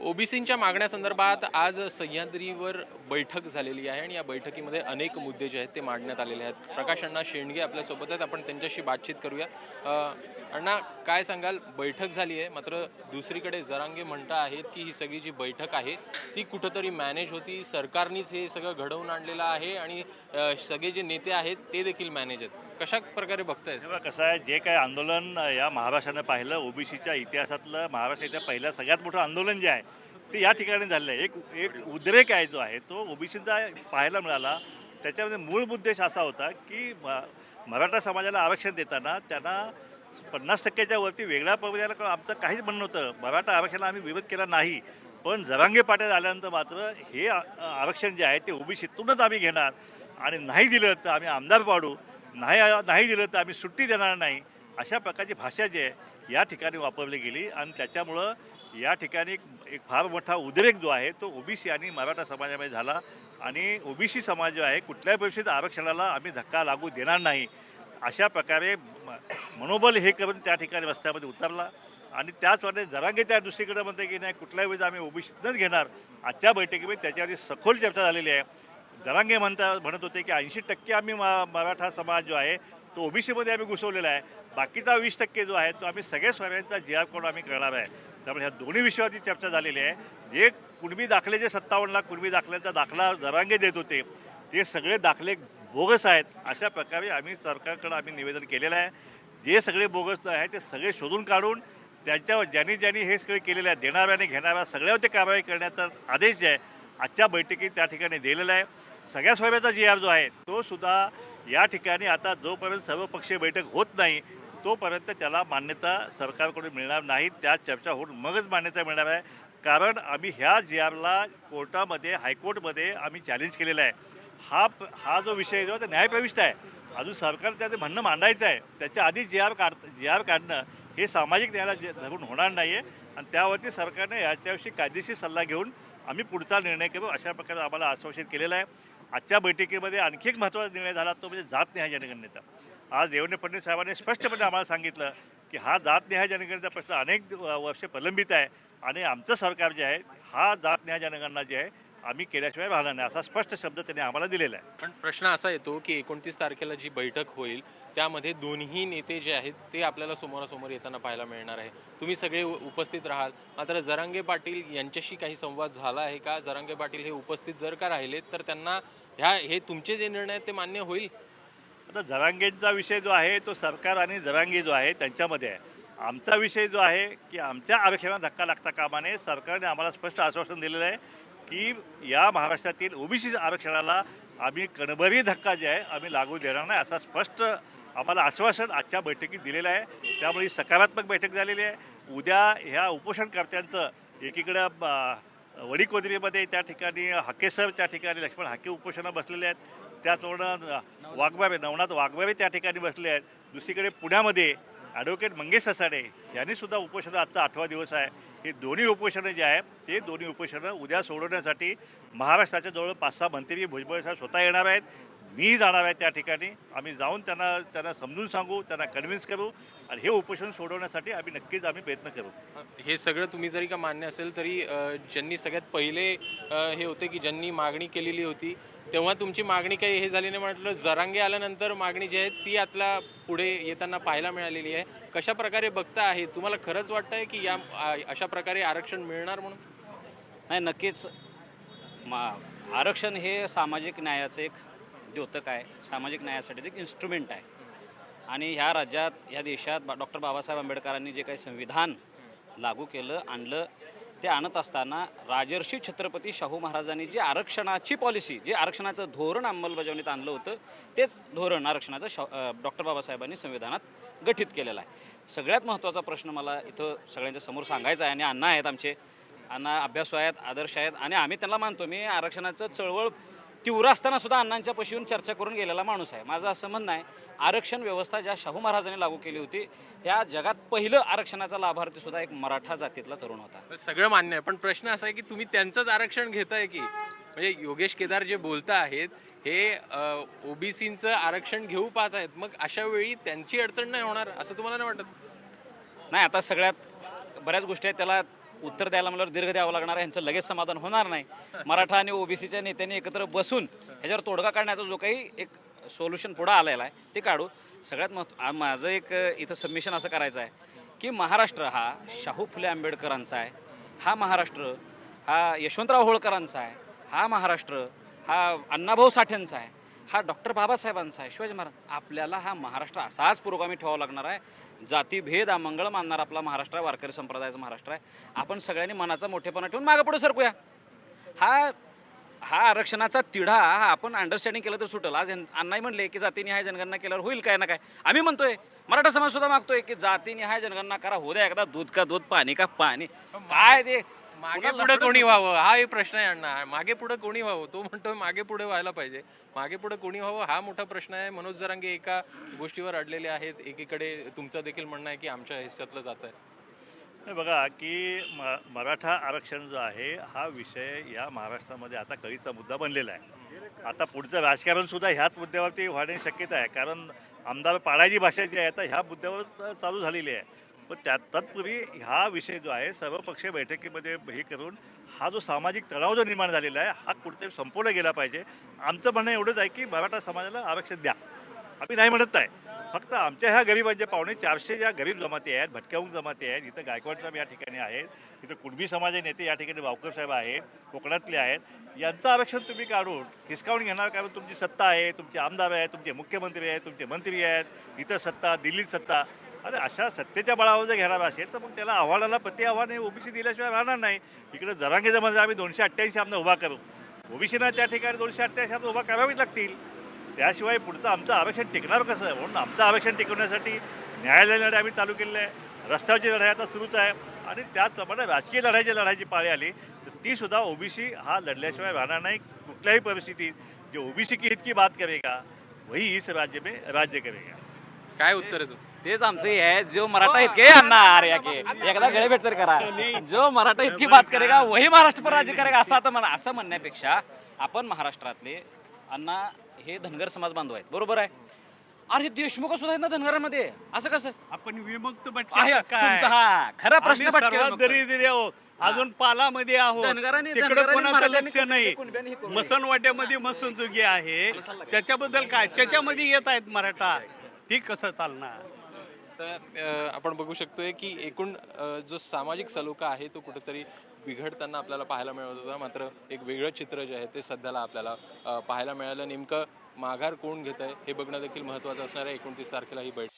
ओबीसींच्या मागण्यासंदर्भात आज सह्याद्रीवर बैठक झालेली आहे आणि या बैठकीमध्ये अनेक मुद्दे जे आहेत ते मांडण्यात आलेले आहेत. प्रकाश अण्णा शेंडगे आपल्यासोबत आहेत. आपण त्यांच्याशी बातचीत करूया. अण्णा काय सांगाल? बैठक झाली आहे. मात्र दुसरीकडे जरांगे म्हणता आहेत की ही सगळी जी बैठक आहे ती कुठंतरी मॅनेज होती? सरकारनीच हे सगळं घडवून आणलेलं आहे आणि सगळे जे नेते आहेत ते देखील मॅनेज आहेत. कशा प्रकारे बघताय तेव्हा कसं आहे जे काही आंदोलन या महाराष्ट्रानं पाहिलं ओबीसीच्या इतिहासातलं महाराष्ट्राच्या पहिलं सगळ्यात मोठं आंदोलन जे आहे ते या ठिकाणी झालेलं आहे. एक एक उद्रेक आहे जो आहे तो ओबीसीचा पाहायला मिळाला. त्याच्यामध्ये मूळ उद्देश असा होता की म- मराठा समाजाला आरक्षण देताना त्यांना पन्नास टक्क्याच्या वरती वेगळ्या प्रवर्गाला आमचं काहीच म्हणणं होतं मराठा आरक्षणाला आम्ही विरोध केला नाही पण जरांगे पाटील आल्यानंतर मात्र हे आरक्षण जे आहे ते ओबीसीतूनच आम्ही घेणार आणि नाही दिलं तर आम्ही आमदार पाडू नाही नाही दिलं तर आम्ही सुट्टी देणार नाही. अशा प्रकारची भाषा जी आहे या ठिकाणी वापरली गेली आणि त्याच्यामुळं या ठिकाणी एक- फार मोठा उद्रेक जो आहे तो ओबीसी आणि मराठा समाजामध्ये झाला. आणि ओबीसी समाज जो आहे कुठल्याही परिस्थितीत आरक्षणाला आम्ही धक्का लागू देणार नाही. अशा प्रकारे म- मनोबल हे करून त्या ठिकाणी रस्त्यामध्ये उतरला. आणि त्याचप्रमाणे जरांगे त्या दुसरीकडे म्हणते की नाही कुठल्याही वेळेस आम्ही ओबीसीतनंच घेणार. आजच्या बैठकीमध्ये त्याच्यावरती सखोल चर्चा झालेली आहे. जरांगे म्हणता म्हणत होते की ऐंशी टक्के आम्ही मराठा समाज जो आहे तो ओबीसीमध्ये आम्ही घुसवलेला आहे. बाकीचा वीस टक्के जो आहे तो आम्ही सगळ्या स्वाऱ्यांचा जे आर करून आम्ही करणार आहे. त्यामुळे ह्या दोन्ही विषयावरती चर्चा झालेली आहे. जे कुणबी दाखले जे सत्तावन्न लाख कुणबी दाखल्याचा दाखला जरांगे देत होते ते सगळे दाखले बोगस आहेत. अशा प्रकारे आम्ही सरकारकडे आम्ही निवेदन केलेलं आहे. जे सगळे बोगस आहे ते सगळे शोधून काढून त्यांच्यावर ज्यांनी ज्यांनी हे सगळे केलेले आहे देणाऱ्या आणि घेणाऱ्या सगळ्यावरती कारवाई करण्याचा आदेश जे आहे आजच्या बैठकीत त्या ठिकाणी दिलेला आहे. सगळ्या स्वयंचा जी आर जो आहे तो सुद्धा या ठिकाणी आता जोपर्यंत सर्वपक्षीय बैठक होत नाही तोपर्यंत त्याला मान्यता सरकारकडून मिळणार नाही. त्या चर्चा होऊन मगच मान्यता मिळणार आहे. कारण आम्ही ह्या जी आरला कोर्टामध्ये हायकोर्टमध्ये आम्ही चॅलेंज केलेला आहे. हा प- हा जो विषय जो आहे तो न्यायप्रविष्ट आहे अजून सरकार त्याचं म्हणणं मांडायचं आहे. त्याच्या आधी जी आर काढ जी आर काढणं हे सामाजिक न्यायाला जे- धरून होणार नाही आहे आणि त्यावरती सरकारने याच्याविषयी कायदेशीर सल्ला घेऊन आम्ही पुढचा निर्णय करू अशा प्रकारे आम्हाला आश्वासित केलेलं आहे. आजच्या बैठकीमध्ये आणखी एक महत्त्वाचा निर्णय झाला तो म्हणजे जातनिहाय जनगणनेचा. आज देवेंद्र फडणवीस साहेबांनी स्पष्टपणे आम्हाला सांगितलं की हा जातनिहाय जनगणनेचा प्रश्न अनेक वर्ष प्रलंबित आहे आणि आमचं सरकार जे आहे हा जातनिहाय जनगणना जी आहे आम्ही केल्याशिवाय राहणार नाही. असा स्पष्ट शब्द त्यांनी आम्हाला दिलेला आहे. पण प्रश्न असा येतो की एकोणतीस तारखेला जी बैठक होईल त्यामध्ये दोन्ही नेते जे आहेत ते आपल्याला समोरासमोर येताना पाहायला मिळणार आहे. तुम्ही सगळे उपस्थित राहाल. मात्र जरांगे पाटील यांच्याशी काही संवाद झाला आहे का? जरांगे पाटील हे उपस्थित जर का राहिले तर त्यांना ह्या हे तुमचे जे निर्णय आहेत ते मान्य होईल? आता जरांगेंचा विषय जो आहे तो सरकार आणि जरांगे जो आहे त्यांच्यामध्ये आहे. आमचा विषय जो आहे की आमच्या आरक्षणाला धक्का लागता कामा नये सरकारने आम्हाला स्पष्ट आश्वासन दिलेलं आहे की या महाराष्ट्रातील ओबीसी आरक्षणाला आम्ही कणभरी धक्का जे आहे आम्ही लागू देणार नाही असा स्पष्ट आम्हाला आश्वासन आजच्या बैठकीत दिलेलं आहे. त्यामुळे सकारात्मक बैठक झालेली आहे. उद्या ह्या उपोषणकर्त्यांचं एकीकडं वडीकोदरीमध्ये त्या ठिकाणी हाकेसर त्या ठिकाणी लक्ष्मण हाके उपोषणं बसलेले आहेत. त्याचबरोबर वाघबावे नवनाथ वाघबावे त्या ठिकाणी बसले आहेत. दुसरीकडे पुण्यामध्ये ॲडव्होकेट मंगेश ससाडे यांनी सुद्धा उपोषण आजचा आठवा दिवस आहे. हे दोन्ही उपोषणं जे आहेत ते दोन्ही उपोषणं उद्या सोडवण्यासाठी महाराष्ट्राच्या जवळ पाच सहा मंत्री भुजबळ साहेब स्वतः येणार आहेत. मी जाणार आहे त्या ठिकाणी. आम्ही जाऊन त्यांना त्यांना समजून सांगू त्यांना कन्व्हिन्स करू आणि हे उपोषण सोडवण्यासाठी आम्ही नक्कीच आम्ही प्रयत्न करू. हे सगळं तुम्ही जरी का मान्य असेल तरी ज्यांनी सगळ्यात पहिले हे होते की ज्यांनी मागणी केलेली होती तेव्हा तुमची मागणी काही हे झाली नाही. म्हटलं जरांगे आल्यानंतर मागणी जी आहे ती आतला पुढे येताना पाहायला मिळालेली आहे. कशा प्रकारे बघता आहे? तुम्हाला खरंच वाटतं आहे की या अशा प्रकारे आरक्षण मिळणार म्हणून? नाही नक्कीच. मा आरक्षण हे सामाजिक न्यायाचं एक द्योतक आहे. सामाजिक न्यायासाठी एक इन्स्ट्रुमेंट आहे. आणि ह्या राज्यात ह्या देशात डॉक्टर बाबासाहेब आंबेडकरांनी जे काही संविधान लागू केलं आणलं ते आणत असताना राजर्षी छत्रपती शाहू महाराजांनी जी आरक्षणाची पॉलिसी जे आरक्षणाचं धोरण अंमलबजावणीत आणलं होतं तेच धोरण आरक्षणाचं शा डॉक्टर बाबासाहेबांनी संविधानात गठीत केलेलं आहे. सगळ्यात महत्त्वाचा प्रश्न मला इथं सगळ्यांच्या समोर सांगायचा आहे आणि अण्णा आहेत आमचे. अण्णा अभ्यासू आहेत आदर्श आहेत आणि आम्ही त्यांना मानतो. मी आरक्षणाचं चळवळ तीव्र असताना सुद्धा अण्णांच्या पशी चर्चा करून गेलेला माणूस आहे. माझं असं म्हणणं आहे आरक्षण व्यवस्था ज्या शाहू महाराजांनी लागू केली होती या जगात पहिलं आरक्षणाचा लाभार्थी सुद्धा एक मराठा जातीतला तरुण होता. सगळं मान्य आहे पण प्रश्न असा आहे की तुम्ही त्यांचंच आरक्षण घेताय की? म्हणजे योगेश केदार जे बोलता आहेत हे ओबीसीचं आरक्षण घेऊ पाहत आहेत मग अशा वेळी त्यांची अडचण नाही होणार असं तुम्हाला नाही वाटत? नाही आता सगळ्यात बऱ्याच गोष्टी आहेत त्याला उत्तर द्यायला मला दीर्घ द्यावं लागणार आहे. यांचं लगेच समाधान होणार नाही. मराठा आणि ओबीसीच्या नेत्यांनी एकत्र बसून ह्याच्यावर तोडगा काढण्याचा जो काही एक सोल्युशन पुढं आलेला आहे ते काढू. सगळ्यात महत्त्व माझं एक इथं सबमिशन असं करायचं आहे की महाराष्ट्र हा शाहू फुले आंबेडकरांचा आहे. हा महाराष्ट्र हा यशवंतराव होळकरांचा आहे. हा महाराष्ट्र हा अण्णाभाऊ साठेंचा आहे. हा डॉक्टर बाबासाहेबांचा आहे. शिवाजी महाराज आपल्याला हा महाराष्ट्र असाच पुरोगामी ठेवावा लागणार आहे. जातीभेद अमंगळ मानणार आपला महाराष्ट्र आहे वारकरी संप्रदायाचा महाराष्ट्र आहे. आपण सगळ्यांनी मनाचा मोठेपणा ठेवून मागं पुढे सरकूया. हा हा आरक्षणाचा तिढा हा आपण अंडरस्टँडिंग केलं तर सुटल. आज अण्णाही म्हणले की जातीनिहाय जनगणना केल्यावर होईल काय ना काय. आम्ही म्हणतोय मराठा समाज सुद्धा मागतोय की जातीनिहाय जनगणना करा. हो द्या एकदा दूध का दूध पाणी का पाणी. काय ते? मागे पुढे कोणी व्हावं? हा एक प्रश्न आहे अण्णा. मागे पुढे कोणी व्हावं? तो म्हणतोय मागे पुढे व्हायला पाहिजे. मागे पुढे कोणी व्हावं? हा मोठा प्रश्न आहे. मनोज जरांगे एका गोष्टीवर अडलेले आहेत. एकीकडे तुमचं देखील म्हणणं आहे की आमच्या हिस्सातलं जात आहे. नाही बघा की म मराठा आरक्षण जो आहे हा विषय या महाराष्ट्रामध्ये आता कळीचा मुद्दा बनलेला आहे. आता पुढचं राजकारण सुद्धा ह्याच मुद्द्यावरती होण्याची शक्यता आहे. कारण आमदार पाडायची भाषा जी आहे आता ह्या मुद्द्यावर चालू झालेली आहे. पण त्या तत्पूर्वी हा विषय जो आहे सर्वपक्षीय बैठकीमध्ये हे करून हा जो सामाजिक तणाव जो निर्माण झालेला आहे हा कुठेतरी संपवला गेला पाहिजे. आमचं म्हणणं एवढंच आहे की मराठा समाजाला आरक्षण द्या. आम्ही नाही म्हणत नाही. फक्त आमच्या ह्या गरीबांच्या म्हणजे पाहुणे चारशे ज्या गरीब जमाती आहेत भटक्याहून जमाती आहेत इथं गायकवाड साहेब या ठिकाणी आहेत इथं कुणबी समाज नेते या ठिकाणी वावकर साहेब आहेत कोकणातले आहेत. यांचं आरक्षण तुम्ही काढून हिसकावून घेणार कारण तुमची सत्ता आहे तुमचे आमदार आहेत तुमचे मुख्यमंत्री आहेत तुमचे मंत्री आहेत इथं सत्ता दिल्लीत सत्ता. अरे अशा सत्तेच्या बळावर जर घेणार असेल तर मग त्याला आव्हानाला प्रति आव्हान हे ओबीसी दिल्याशिवाय राहणार नाही. इकडे जरांगे जमा आम्ही दोनशे अठ्ठ्याऐंशी आमदार उभा करू ओबीसीना त्या ठिकाणी दोनशे अठ्ठ्याऐंशी आमदार उभा करावीच लागतील. त्याशिवाय पुढचं आमचं आरक्षण टिकणार कसं? आहे म्हणून आमचं आरक्षण टिकवण्यासाठी न्यायालय लढाई आम्ही चालू केलेला आहे. रस्त्यावरची लढाई आता सुरूच आहे. आणि त्याचप्रमाणे राजकीय लढाईची लढाईची पाळी आली तर ती सुद्धा ओबीसी हा लढल्याशिवाय राहणार नाही. कुठल्याही परिस्थितीत जे ओबीसी की हित की बात करेगा वही इस राज्य में राज्य करेगा. काय उत्तर आहे तू तेच आमचं हे आहे. जो मराठा इतके अन्ना अरे याके एकदा गळे भेट तर करा. जो मराठा इतकी बात करेगा वही महाराष्ट्र पर राज्य करेगा असं आता असं म्हणण्यापेक्षा आपण महाराष्ट्रातले अण्णा हे धनगर समाज बांधव आहेत. बरोबर आहे? अरे देशमुख सुद्धा आहेत ना धनगरांमध्ये. असं कसं? आपण विमुक्त आहे. काय? तुमचा हा खरा प्रश्न आम्ही भटके सर्वात. दरिद्री आहोत. अजून पालामध्ये आहोत. धनगरांनी- तिकडे धनगरांनी कोणाचं लक्ष नाही. कुणब्यांनी हे करू नये. मसनवाड्यामध्ये मसनजुगी आहे. त्याच्याबद्दल काय? त्याच्यामध्ये येत आहेत मराठा. ती कसं चालणार? तर आपण बघू शकतोय की एकूण जो सामाजिक सलोखा आहे तो कुठेतरी बिघडताना आपल्याला पाहायला मिळत होता. मात्र एक वेगळं चित्र जे आहे ते सध्याला आपल्याला पाहायला मिळालं. नेमकं माघार कोण घेत आहे हे बघणं देखील महत्त्वाचं असणार आहे. एकोणतीस तारखेला ही बैठक.